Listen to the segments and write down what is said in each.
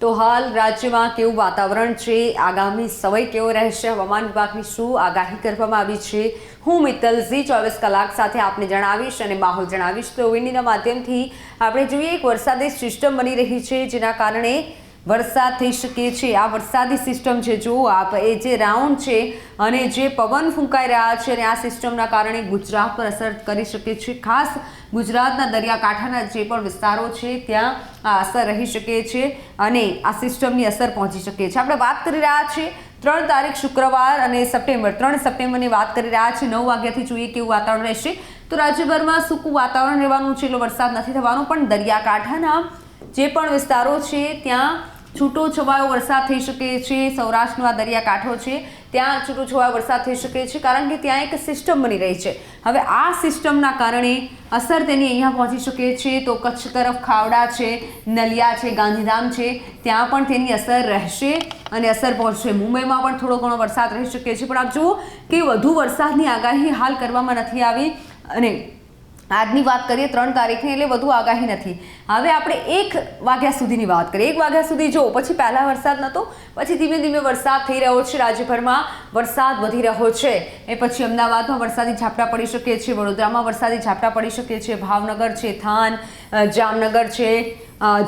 તો હાલ રાજ્યમાં કેવું વાતાવરણ છે? આગામી સમય કેવો રહેશે? હવામાન વિભાગની શું આગાહી કરવામાં આવી છે? હું મિત્તલ, ઝી ચોવીસ કલાક સાથે આપને જણાવીશ અને માહોલ જણાવીશ. તો વિનીના માધ્યમથી આપણે જોઈએ, એક વરસાદી સિસ્ટમ બની રહી છે જેના કારણે વરસાદ થઈ શકે છે. આ વરસાદી સિસ્ટમ છે, જુઓ આપ, એ જે રાઉન્ડ છે અને જે પવન ફૂંકાઈ રહ્યા છે અને આ સિસ્ટમના કારણે ગુજરાત પર અસર કરી શકે છે. ખાસ ગુજરાતના દરિયાકાંઠાના જે પણ વિસ્તારો છે, ત્યાં આ અસર રહી શકે છે અને આ સિસ્ટમની અસર પહોંચી શકે છે. આપણે વાત કરી રહ્યા છીએ ત્રણ તારીખ શુક્રવાર અને સપ્ટેમ્બર, ત્રણ સપ્ટેમ્બરની વાત કરી રહ્યા છીએ નવ વાગ્યાથી જોઈએ કેવું વાતાવરણ રહેશે. તો રાજ્યભરમાં સૂકું વાતાવરણ રહેવાનું છે, એટલો વરસાદ નથી થવાનો. પણ દરિયાકાંઠાના જે પણ વિસ્તારો છે, ત્યાં છૂટો છવાયો વરસાદ થઈ શકે છે, સૌરાષ્ટ્રનો દરિયાકાંઠો છે, ત્યાં છૂટો છવાયો વરસાદ થઈ શકે છે, કારણ કે ત્યાં એક સિસ્ટમ બની રહી છે. હવે આ સિસ્ટમના કારણે અસર તેની અહીંયા પહોંચી શકે છે, તો કચ્છ તરફ ખાવડા છે, નલિયા છે, ગાંધીધામ છે, ત્યાં પણ તેની અસર રહેશે અને અસર પહોંચશે. મુંબઈમાં પણ થોડો ઘણો વરસાદ રહી શકે છે, પણ આપ જુઓ કે વધુ વરસાદની આગાહી હાલ કરવામાં નથી આવી અને આજની વાત કરીએ ત્રણ તારીખની એટલે વધુ આગાહી નથી. હવે આપણે એક વાગ્યા સુધીની વાત કરીએ. એક વાગ્યા સુધી જો, પછી પહેલાં વરસાદ નહોતો પછી ધીમે ધીમે વરસાદ થઈ રહ્યો છે, રાજ્યભરમાં વરસાદ વધી રહ્યો છે. એ પછી અમદાવાદમાં વરસાદી ઝાપટા પડી શકે છે, વડોદરામાં વરસાદી ઝાપટા પડી શકે છે, ભાવનગર છે, થાન, જામનગર છે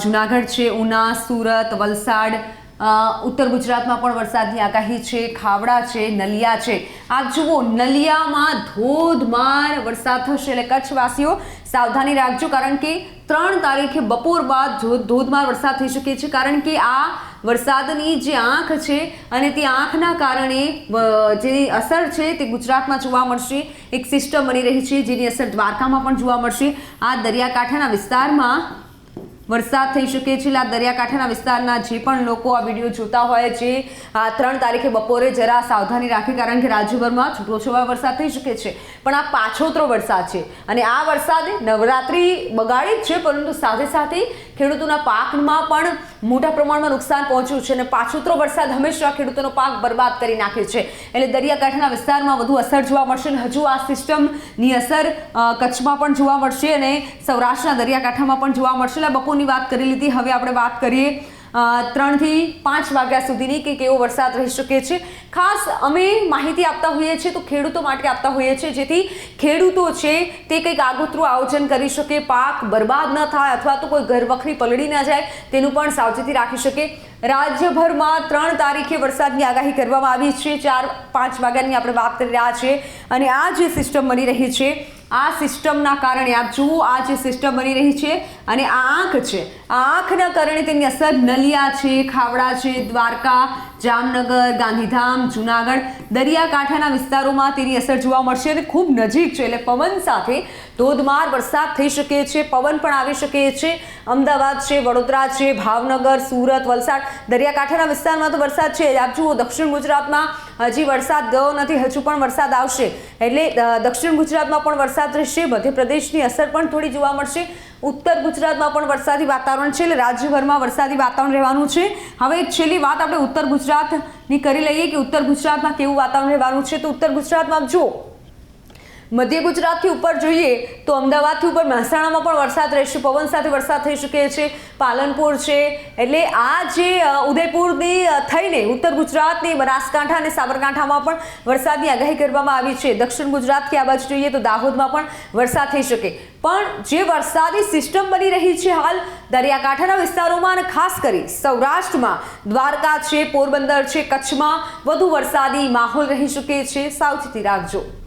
જુનાગઢ છે, ઉના, સુરત, વલસાડ ઉત્તર ગુજરાતમાં પણ વરસાદની આગાહી છે, ખાવડા છે, નલિયા છે. આ જુઓ, નલિયામાં ધોધમાર વરસાદ થશે એટલે કચ્છવાસીઓ સાવધાની રાખજો કારણ કે ત્રણ તારીખે બપોર બાદ ધોધમાર વરસાદ થઈ શકે છે. કારણ કે આ વરસાદની જે આંખ છે અને તે આંખના કારણે જે અસર છે તે ગુજરાતમાં જોવા મળશે. એક સિસ્ટમ બની રહી છે જેની અસર દ્વારકામાં પણ જોવા મળશે. આ દરિયાકાંઠાના વિસ્તારમાં વરસાદ થઈ શકે છે. આ દરિયાકાંઠાના વિસ્તારના જે પણ લોકો આ વીડિયો જોતા હોય છે, આ ત્રણ તારીખે બપોરે જરા સાવધાની રાખી, કારણ કે રાજ્યભરમાં છૂટોછવાયો વરસાદ થઈ શકે છે. પણ આ પાછોતરો વરસાદ છે અને આ વરસાદે નવરાત્રિ બગાડી જ છે, પરંતુ સાથે સાથે ખેડૂતોના પાકમાં પણ મોટા પ્રમાણમાં નુકસાન પહોંચ્યું છે અને પાછોતરો વરસાદ હંમેશા ખેડૂતોનો પાક બરબાદ કરી નાખે છે. એટલે દરિયાકાંઠાના વિસ્તારમાં વધુ અસર જોવા મળશે અને હજુ આ સિસ્ટમની અસર કચ્છમાં પણ જોવા મળશે અને સૌરાષ્ટ્રના દરિયાકાંઠામાં પણ જોવા મળશે. એટલે બપોરની વાત કરી લીધી. હવે આપણે વાત કરીએ ત્રણથી પાંચ વાગ્યા સુધીની કે કેવો વરસાદ રહી શકે છે. ખાસ અમે માહિતી આપતા હોઈએ છીએ તો ખેડૂતો માટે આપતા હોઈએ છીએ, જેથી ખેડૂતો છે તે કંઈક આગોતરું આયોજન કરી શકે, પાક બરબાદ ન થાય અથવા તો કોઈ ઘર વખરી પલળી ન જાય, તેનું પણ સાવચેતી રાખી શકે. રાજ્યભરમાં ત્રણ તારીખે વરસાદની આગાહી કરવામાં આવી છે. ચાર, પાંચ વાગ્યાની આપણે વાત કરી રહ્યા છીએ અને આ જે સિસ્ટમ બની રહી છે, આ સિસ્ટમના કારણે આપ જુઓ, આ જે સિસ્ટમ બની રહી છે અને આ આંખ છે. આ આંખના કારણે તેની અસર નલિયા છે, ખાવડા છે, દ્વારકા જામનગર, ગાંધીધામ, જુનાગઢ, દરિયાકાંઠાના વિસ્તારોમાં તેની અસર જોવા મળશે અને ખૂબ નજીક છે. એટલે પવન સાથે ધોધમાર વરસાદ થઈ શકે છે, પવન પણ આવી શકે છે. અમદાવાદ છે, વડોદરા છે, ભાવનગર, સુરત, વલસાડ, દરિયાકાંઠાના વિસ્તારમાં તો વરસાદ છે આપ જુઓ, દક્ષિણ ગુજરાતમાં હજી વરસાદ ગયો નથી, હજુ પણ વરસાદ આવશે. એટલે દક્ષિણ ગુજરાતમાં પણ વરસાદ રહેશે, મધ્યપ્રદેશની અસર પણ થોડી જોવા મળશે. ઉત્તર ગુજરાતમાં પણ વરસાદી વાતાવરણ છે, એટલે રાજ્યભરમાં વરસાદી વાતાવરણ રહેવાનું છે. હવે છેલ્લી વાત આપણે ઉત્તર ગુજરાતની કરી લઈએ કે ઉત્તર ગુજરાતમાં કેવું વાતાવરણ રહેવાનું છે. તો ઉત્તર ગુજરાતમાં જુઓ મધ્ય ગુજરાતથી ઉપર જોઈએ તો અમદાવાદથી ઉપર મહેસાણામાં પણ વરસાદ રહેશે. પવન સાથે વરસાદ થઈ શકે છે. પાલનપુર છે. એટલે આ જે ઉદયપુરની થઈને ઉત્તર ગુજરાતની બનાસકાંઠા અને સાબરકાંઠામાં પણ વરસાદની આગાહી કરવામાં આવી છે. દક્ષિણ ગુજરાતથી આ બાજુ જોઈએ તો દાહોદમાં પણ વરસાદ થઈ શકે. પણ જે વરસાદી સિસ્ટમ બની રહી છે હાલ, દરિયાકાંઠાના વિસ્તારોમાં અને ખાસ કરી સૌરાષ્ટ્રમાં, દ્વારકા છે, પોરબંદર છે, કચ્છમાં વધુ વરસાદી માહોલ રહી શકે છે. સાવચેતી રાખજો.